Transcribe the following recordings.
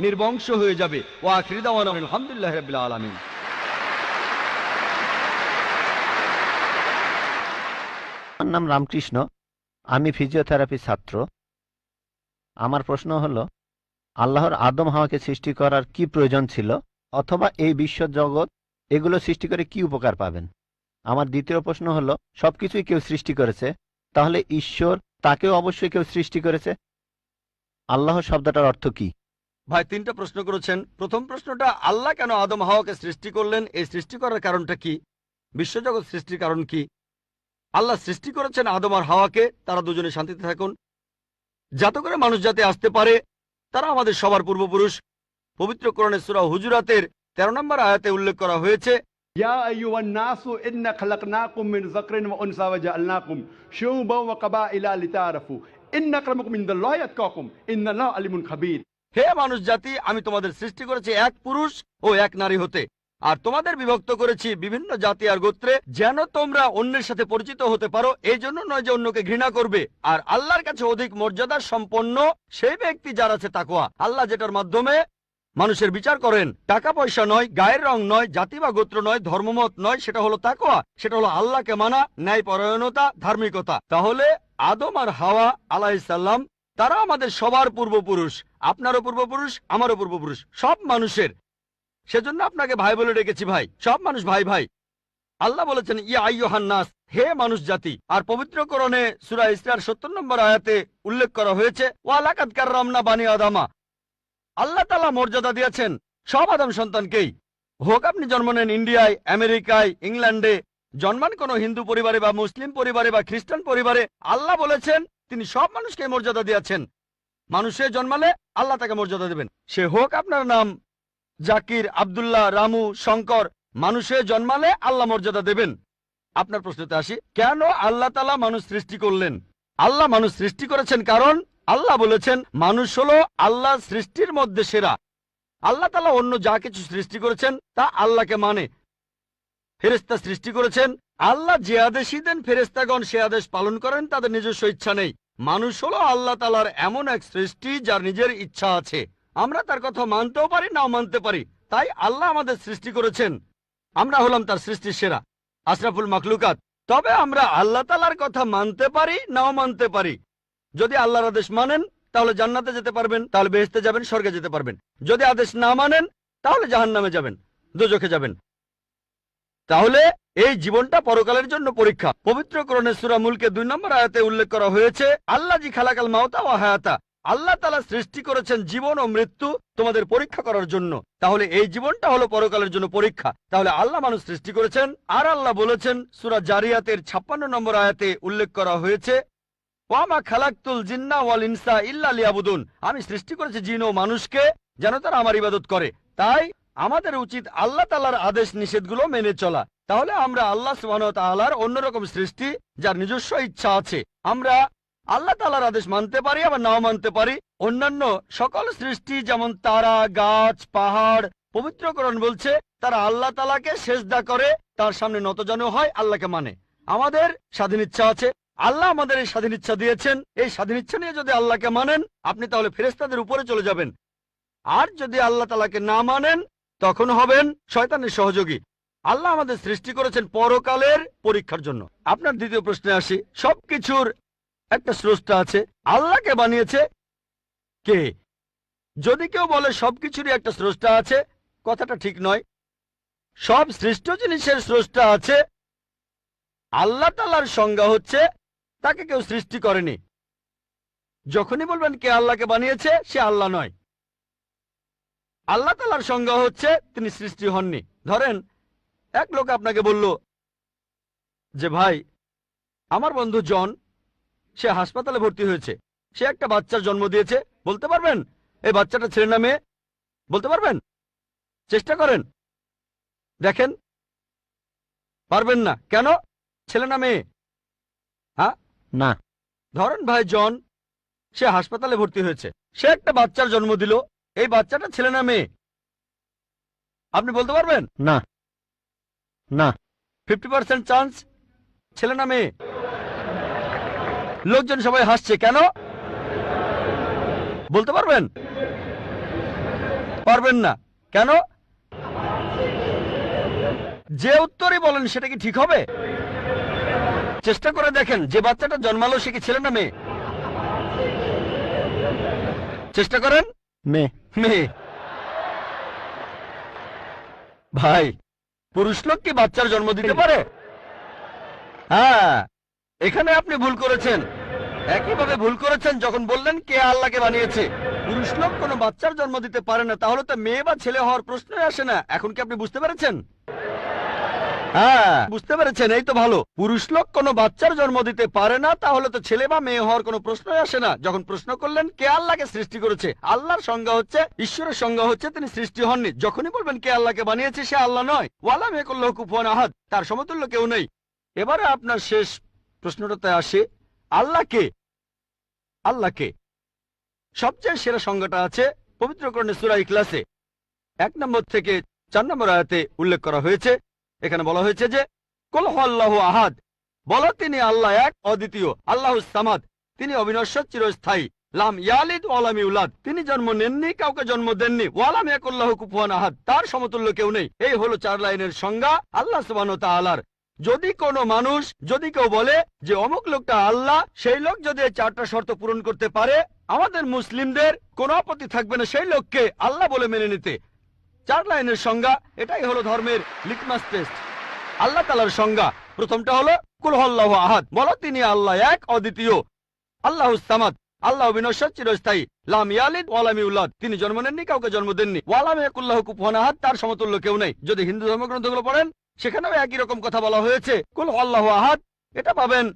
নির্বংশ হয়ে যাবে। ও আখরিদাওয়ান আলহামদুলিল্লাহ রাবিল আলমিন। আমার নাম রামকৃষ্ণ। আমি ফিজিওথেরাপি ছাত্র। আমার প্রশ্ন হলো, আল্লাহর আদম হাওয়াকে সৃষ্টি করার কি প্রয়োজন ছিল? অথবা এই বিশ্ব জগৎ এগুলো সৃষ্টি করে কি উপকার পাবেন? আমার দ্বিতীয় প্রশ্ন হলো, সবকিছুই কেউ সৃষ্টি করেছে? তাহলে ঈশ্বর তাকেও অবশ্যই কেউ সৃষ্টি করেছে? আল্লাহ শব্দটার অর্থ কি? ভাই, তিনটা প্রশ্ন করেছেন। প্রথম প্রশ্নটা, আল্লাহ কেন আদম হাওয়াকে সৃষ্টি করলেন? এই সৃষ্টি করার কারণটা কি? বিশ্বজগৎ সৃষ্টির কারণ কি? আল্লাহ সৃষ্টি করেছেন আদম আর হাওয়াকে, তারা দুজনে শান্তিতে থাকুন। যাতে করে মানুষ যাতে আসতে পারে, তারা আমাদের সবার পূর্বপুরুষ। পবিত্র কোরণে সুরা হুজুরাতের তেরো নম্বর আয়াতে উল্লেখ করা হয়েছে ইন্না খাবির। হে মানুষ জাতি, আমি তোমাদের সৃষ্টি করেছি এক পুরুষ ও এক নারী হতে। আর তোমাদের বিভক্ত করেছি বিভিন্ন জাতি আর গোত্রে, যেন তোমরা অন্যের সাথে পরিচিত হতে পারো। এই জন্য নয় যে অন্যকে ঘৃণা করবে। আর আল্লাহর কাছে অধিক মর্যাদা সম্পন্ন সেই ব্যক্তি যার আছে তাকুয়া আল্লাহ যেটার মাধ্যমে মানুষের বিচার করেন, টাকা পয়সা নয়, গায়ের রং নয়, জাতি বা গোত্র নয়, ধর্মমত নয়, সেটা হলো তাকোয়া সেটা হলো আল্লাহকে মানা ন্যায় পরায়ণতা ধার্মিকতা। তাহলে আদম আর হাওয়া আলাহিসাল্লাম তারা আমাদের সবার পূর্বপুরুষ, আপনারও পূর্বপুরুষ, আমারও পূর্বপুরুষ, সব মানুষের। সেজন্য আপনাকে ভাই বলে ডেকেছি ভাই, সব মানুষ ভাই ভাই। আল্লাহ বলেছেন, ইয়া আইয়ুহান্নাস হে মানুষ জাতি। আর পবিত্র করণে সুরা ইসরার সত্তর নম্বর আয়াতে উল্লেখ করা হয়েছে ওয়ালাকাত কাররামনা বানি আদামা। আল্লাহ তালা মর্যাদা দিয়েছেন সব আদম সন্তানকেই। হোক আপনি জন্ম নেন ইন্ডিয়ায়, আমেরিকায়, ইংল্যান্ডে, জন্মান কোনো হিন্দু পরিবারে বা মুসলিম পরিবারে বা খ্রিস্টান পরিবারে, আল্লাহ বলেছেন তিনি সব মানুষকে মর্যাদা দিয়েছেন। মানুষে জন্মালে আল্লাহ তাকে মর্যাদা দেবেন। সে হোক আপনার নাম, জাকির, আব্দুল্লাহ, রামু, শঙ্কর, মানুষে জন্মালে আল্লাহ মর্যাদা দেবেন। আপনার প্রশ্নতে আসি, কেন আল্লাহ তালা মানুষ সৃষ্টি করলেন? আল্লাহ মানুষ সৃষ্টি করেছেন কারণ আল্লাহ বলেছেন, মানুষ হলো আল্লাহ সৃষ্টির মধ্যে সেরা। আল্লাহ তালা অন্য যা কিছু সৃষ্টি করেছেন তা আল্লাহকে মানে। ফেরেস্তা সৃষ্টি করেছেন। আল্লাহ যে আদেশই দেন ফেরেস্তাগণ সে আদেশ পালন করেন, তাদের নিজস্ব ইচ্ছা নেই। মানুষ হলো আল্লাহ তালার এমন এক সৃষ্টি যার নিজের ইচ্ছা আছে। আমরা তার কথা মানতেও পারি, নাও মানতে পারি। তাই আল্লাহ আমাদের সৃষ্টি করেছেন। আমরা হলাম তার সৃষ্টির সেরা, আশরাফুল মাখলুকাত। তবে আমরা আল্লাহ তালার কথা মানতে পারি, নাও মানতে পারি। যদি আল্লাহর আদেশ মানেন, তাহলে জান্নাতে যেতে পারবেন, তাহলে বেহেস্তে যাবেন, স্বর্গে যেতে পারবেন। যদি আদেশ না মানেন, তাহলে জাহান্নামে যাবেন, দুজখে যাবেন। তাহলে এই জীবনটা পরকালের জন্য পরীক্ষা। পবিত্র করণের সুরা মুলকে দুই নম্বর আয়াতে উল্লেখ করা হয়েছে আল্লাহ জি খালাকাল মাওতা ও হায়াতা। আল্লাহ তালা সৃষ্টি করেছেন জীবন ও মৃত্যু তোমাদের পরীক্ষা করার জন্য। তাহলে এই জীবনটা হলো পরকালের জন্য পরীক্ষা। তাহলে আল্লাহ মানুষ সৃষ্টি করেছেন, আর আল্লাহ বলেছেন, সুরা জারিয়াতের ছাপ্পান্ন নম্বর আয়াতে উল্লেখ করা হয়েছে ওয়ামা খালাক্তুল জিন্না ওয়াল ইনসা ইল্লা লিয়াবুদুন। আমি সৃষ্টি করেছি জিন ও মানুষকে যেন তারা আমার ইবাদত করে। তাই আমাদের উচিত আল্লাহ তালার আদেশ নিষেধগুলো মেনে চলা। তাহলে আমরা আল্লাহ সুবহানাহু ওয়া অন্যরকম সৃষ্টি, যার নিজস্ব ইচ্ছা আছে। আমরা আল্লাহ তালার আদেশ মানতে পারি, আবার নাও মানতে পারি। অন্যান্য সকল সৃষ্টি, যেমন তারা, গাছ, পাহাড়, পবিত্রকরণ বলছে, তারা আল্লাহ তালাকে সেজদা করে, তার সামনে নতজানু হয়, আল্লাহকে মানে। আমাদের স্বাধীন ইচ্ছা আছে। আল্লাহ আমাদের এই স্বাধীন ইচ্ছা দিয়েছেন। এই স্বাধীন ইচ্ছা নিয়ে যদি আল্লাহকে মানেন, আপনি তাহলে ফেরেস্তাদের উপরে চলে যাবেন। আর যদি আল্লাহ তালাকে না মানেন তখন হবেন শয়তানের সহযোগী। আল্লাহ আমাদের সৃষ্টি করেছেন পরকালের পরীক্ষার জন্য। আপনার দ্বিতীয় প্রশ্নে আসি। সবকিছুর একটা স্রষ্টা আছে। আল্লাহকে বানিয়েছে? কে? যদি কেউ বলে সবকিছুরই একটা স্রষ্টা আছে, কথাটা ঠিক নয়। সব সৃষ্ট জিনিসের স্রষ্টা আছে। আল্লাহ তালার সংজ্ঞা হচ্ছে, তাকে কেউ সৃষ্টি করেনি। যখনই বলবেন কে আল্লাহকে বানিয়েছে, সে আল্লাহ নয়। আল্লাহ তালার সংজ্ঞা হচ্ছে তিনি সৃষ্টি হননি। ধরেন এক লোক আপনাকে বলল যে ভাই আমার বন্ধু জন সে হাসপাতালে ভর্তি হয়েছে। সে একটা বাচ্চার জন্ম দিয়েছে। বলতে পারবেন? এই বাচ্চাটা ছেলে না মেয়ে বলতে পারবেন? চেষ্টা করেন। দেখেন পারবেন না। কেন? ছেলে না মেয়ে হ্যাঁ? না। ধরেন ভাই জন সে হাসপাতালে ভর্তি হয়েছে। সে একটা বাচ্চার জন্ম দিল। এই বাচ্চাটা ছেলে না মেয়ে? আপনি বলতে পারবেন? না। না। ফিফটি পার্সেন্ট চান্স ছেলে না মেয়ে। লোকজন সবাই হাসছে কেন? বলতে পারবেন? পারবেন না। কেন? যে উত্তরই বলেন সেটা কি ঠিক হবে? চেষ্টা করে দেখেন যে বাচ্চাটা জন্মালো সে কি ছেলে না মেয়ে? চেষ্টা করেন। ভাই, পুরুষ লোক কি বাচ্চার জন্ম দিতে পারে? হ্যাঁ এখানে আপনি ভুল করেছেন। একইভাবে ভুল করেছেন যখন বললেন কে আল্লাহকে বানিয়েছে। পুরুষ লোক কোনো বাচ্চার জন্ম দিতে পারে না, তাহলে তো মেয়ে বা ছেলে হওয়ার প্রশ্নই আসে না। এখন কি আপনি বুঝতে পেরেছেন? হ্যাঁ। বুঝতে পেরেছেন, এই তো ভালো। পুরুষ লোক কোনো বাচ্চার জন্ম দিতে পারে না, তাহলে তো ছেলে বা মেয়ে হওয়ার কোনো প্রশ্নই আসে না। যখন প্রশ্ন করলেন, কে আল্লাহকে সৃষ্টি করেছে? আল্লাহর সংজ্ঞা হচ্ছে, ঈশ্বরের সংজ্ঞা হচ্ছে তিনি সৃষ্টি হননি। যখনই বলবেন কে আল্লাহকে বানিয়েছে, সে আল্লাহ নয়। ওয়ালা মেকুল্লাহ কুফুয়ান আহাদ, তার সমতুল্য কেউ নেই। এবারে আপনার শেষ প্রশ্নটাতে আসে আল্লাহকে আল্লাহকে সবচেয়ে সেরা সংজ্ঞাটা আছে পবিত্রকরণে সুরা ইখলাসে। এক নম্বর থেকে চার নম্বর আয়াতে উল্লেখ করা হয়েছে এখানে বলা হয়েছে যে, কল আল্লাহ আহাদ। বলো, তিনি আল্লাহ এক, অদ্বিতীয়। আল্লাহ সামাদ। তিনি অবিনশ্বর চিরস্থায়ী। লাম ইয়ালিদ ওয়ালাম ইউলাদ। তিনি জন্ম নেননি, কাউকে জন্ম দেননি। ওয়ালাম ইয়াকুল্লাহ কুফুয়ান আহাদ। তার সমতুল্য কেউ নেই। এই হলো চার লাইনের সংজ্ঞা আল্লাহ সুবহানাহু ওয়া তাআলার। যদি কোনো মানুষ, যদি কেউ বলে যে, অমুক লোকটা আল্লাহ, সেই লোক যদি চারটা শর্ত পূরণ করতে পারে, আমাদের মুসলিমদের কোনো আপত্তি থাকবে না। সেই লোককে আল্লাহ বলে মেনে নিতে। চার লাইনের সংজ্ঞা, এটাই হলো ধর্মের লিটমাস টেস্ট আল্লাহ তালার সংজ্ঞা। প্রথমটা হলো কুলহল্লাহ আহাদ। বলো, তিনি আল্লাহ এক, অদ্বিতীয়। আল্লাহ সামাদ। আল্লাহ বিনশ্বর, চিরস্থায়ী। লাম ইয়ালিদ ওয়ালাম ইউলাদ। তিনি জন্ম নেননি, কাউকে জন্ম দেননি। ওয়ালাম আহাদ। তার সমতুল্য কেউ নেই। যদি হিন্দু ধর্মগ্রন্থগুলো পড়েন, সেখানেও একই রকম কথা বলা হয়েছে। কুল আল্লাহ আহাদ। এটা পাবেন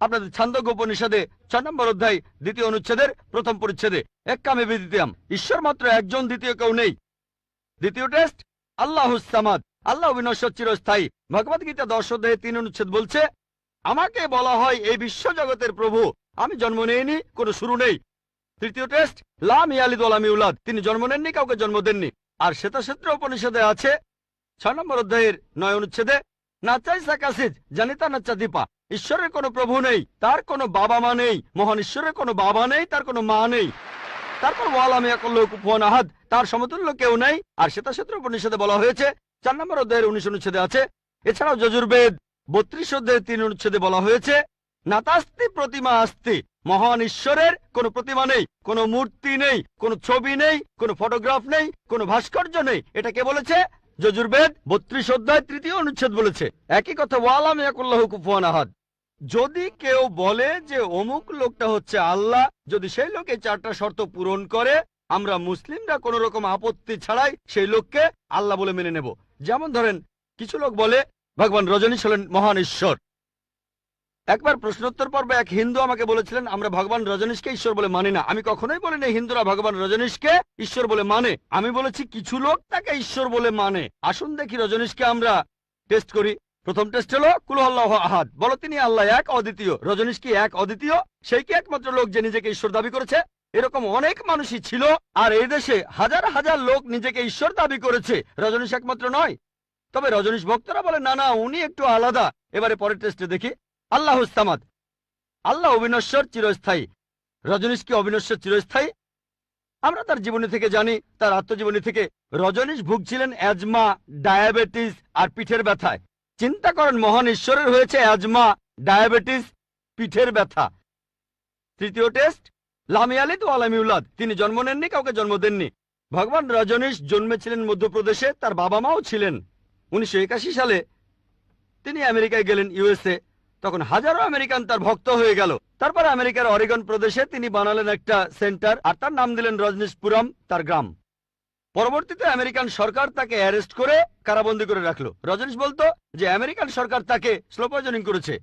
আপনাদের ছান্দজ্ঞ উপনিষদে ছয় নম্বর অধ্যায়, দ্বিতীয় অনুচ্ছেদের প্রথম পরিচ্ছেদে। এক কামে বিদিতিয়াম। ঈশ্বর মাত্র একজন, দ্বিতীয় কেউ নেই। দ্বিতীয় টেস্ট আল্লাহ সামাদ। আল্লাহ বিনশ্বর চিরস্থায়ী। ভগবত গীতা অধ্যায়ে তিন অনুচ্ছেদ বলছে, আমাকে বলা হয় এই বিশ্ব জগতের প্রভু। আমি জন্ম নেইনি, কোনো শুরু নেই। তৃতীয় টেস্ট লাম ইয়ালিদ ওলাম ইউলাদ। তিনি জন্ম নেননি, কাউকে জন্ম দেননি। আর শ্বেতাক্ষেত্র উপনিষদে আছে, ছয় নম্বর অধ্যায়ের নয় অনুচ্ছেদে, নাচাই সাকাসিজ জানিতা নাচা দীপা। ঈশ্বরের কোনো প্রভু নেই, তার কোনো বাবা মা নেই। মহান ঈশ্বরের কোনো বাবা নেই, তার কোনো মা নেই। তারপর আহাদ। তার সমতুল্য কেউ নেই। আর শ্বেতাক্ষেত্র উপনিষদে বলা হয়েছে, চার নম্বর অধ্যায়ের উনিশ অনুচ্ছেদে আছে, এছাড়াও যজুর্বেদ বত্রিশ অধ্যায়ের তিন অনুচ্ছেদে বলা হয়েছে, নাতাস্তি প্রতিমা আস্তি। মহান ঈশ্বরের কোনো প্রতিমা নেই, কোনো মূর্তি নেই, কোনো ছবি নেই, কোনো ফটোগ্রাফ নেই, কোনো ভাস্কর্য নেই। এটা কে বলেছে? যজুর্বেদ বত্রিশ অধ্যায় তৃতীয় অনুচ্ছেদ বলেছে। একই কথা ওয়ালাম ইয়াকুল্লাহ কুফুয়ান আহাদ। যদি কেউ বলে যে অমুক লোকটা হচ্ছে আল্লাহ, যদি সেই লোক এই চারটা শর্ত পূরণ করে, আমরা মুসলিমরা কোন রকম আপত্তি ছাড়াই সেই লোককে আল্লাহ বলে মেনে নেব। যেমন ধরেন, কিছু লোক বলে, ভগবান রজনীশ হলেন মহান ঈশ্বর। একবার প্রশ্নোত্তর পর্বে এক হিন্দু আমাকে বলেছিলেন, আমরা ভগবান রজনীশকে ঈশ্বর বলে মানি না। আমি কখনোই বলিনি, হিন্দুরা ভগবান রজনীশকে ঈশ্বর বলে মানে। আমি বলেছি, কিছু লোক তাকে ঈশ্বর বলে মানে। আসুন দেখি রজনীশকে আমরা টেস্ট করি। প্রথম টেস্ট হলো কুলহল্লাহ আহাদ। বলো, তিনি আল্লাহ এক, অদ্বিতীয়। রজনীশ কি এক, অদ্বিতীয়? সেই কি একমাত্র লোক যে নিজেকে ঈশ্বর দাবি করেছে? এরকম অনেক মানুষই ছিল, আর এই দেশে হাজার হাজার লোক নিজেকে ঈশ্বর দাবি করেছে। রজনীশ একমাত্র নয়। তবে রজনীশ ভক্তরা বলে, না না, উনি একটু আলাদা। এবারে পরের টেস্টে দেখি, আল্লাহ সামাদ। আল্লাহ অবিনশ্বর চিরস্থায়ী। রজনীশ কি অবিনশ্বর চিরস্থায়ী? আমরা তার জীবনী থেকে জানি, তার আত্মজীবনী থেকে রজনীশ ভুগছিলেন অ্যাজমা ডায়াবেটিস আর পিঠের ব্যথায়। চিন্তা করেন, মহান ঈশ্বরের হয়েছে অ্যাজমা, ডায়াবেটিস, পিঠের ব্যথা। তৃতীয় টেস্ট, লামি লামিয়ালিদ ও আলামিউলাদ তিনি জন্ম নেননি, কাউকে জন্ম দেননি। ভগবান রজনীশ জন্মেছিলেন মধ্যপ্রদেশে, তার বাবা মাও ছিলেন। উনিশশো একাশি সালে তিনি আমেরিকায় গেলেন ইউএসএ তখন হাজারো আমেরিকান তার ভক্ত হয়ে গেল। তারপর আমেরিকার অরিগন প্রদেশে তিনি বানালেন একটা সেন্টার, আর তার নাম দিলেন রজনীশপুরম, তার গ্রাম। পরবর্তীতে আমেরিকান সরকার তাকে অ্যারেস্ট করে কারাবন্দি করে রাখল। রজনীশ বলতো যে, আমেরিকান সরকার তাকে স্লো পয়জনিং করেছে।